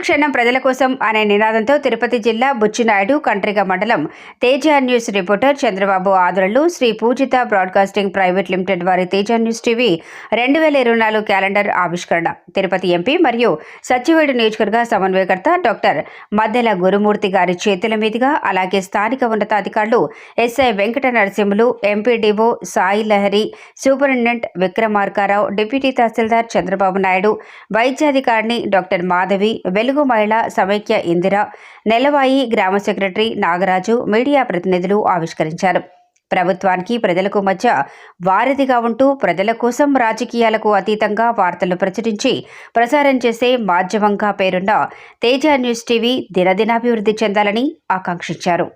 ప్రతిక్షణం ప్రజల కోసం అనే నినాదంతో తిరుపతి జిల్లా బుచ్చినాయుడు కంట్రిగ మండలం Teja news reporter Chandrababu ఆదరణలో. Sri Poojitha broadcasting private limited వారి తేజ న్యూస్ టీవీ రెండు వేల ఇరవై నాలుగు క్యాలెండర్ ఆవిష్కరణ. తిరుపతి ఎంపీ మరియు సచివేడు నియోజకవర్గ సమన్వయకర్త డాక్టర్ మద్దెల గురుమూర్తి గారి చేతుల మీదుగా అలాగే స్థానిక ఉన్నతాధికారులు SI Venkata Narasimhulu MPDO Sai Lahari superintendent Vikramarkarao deputy tahsildar Chandrababu Naidu వైద్యాధికారిని doctor Madhavi Telugu మహిళ సమైక్య ఇందిర నెలవాయి గ్రామ సెక్రటరీ నాగరాజు మీడియా ప్రతినిధులు ఆవిష్కరించారు. ప్రభుత్వానికి ప్రజలకు మధ్య వారధిగా ఉంటూ ప్రజల కోసం రాజకీయాలకు అతీతంగా వార్తలు ప్రచురించి ప్రసారం చేసే మాధ్యమంగా పేరున్న తేజ న్యూస్ టీవీ దినదినాభివృద్ధి చెందాలని ఆకాంక్షించారు.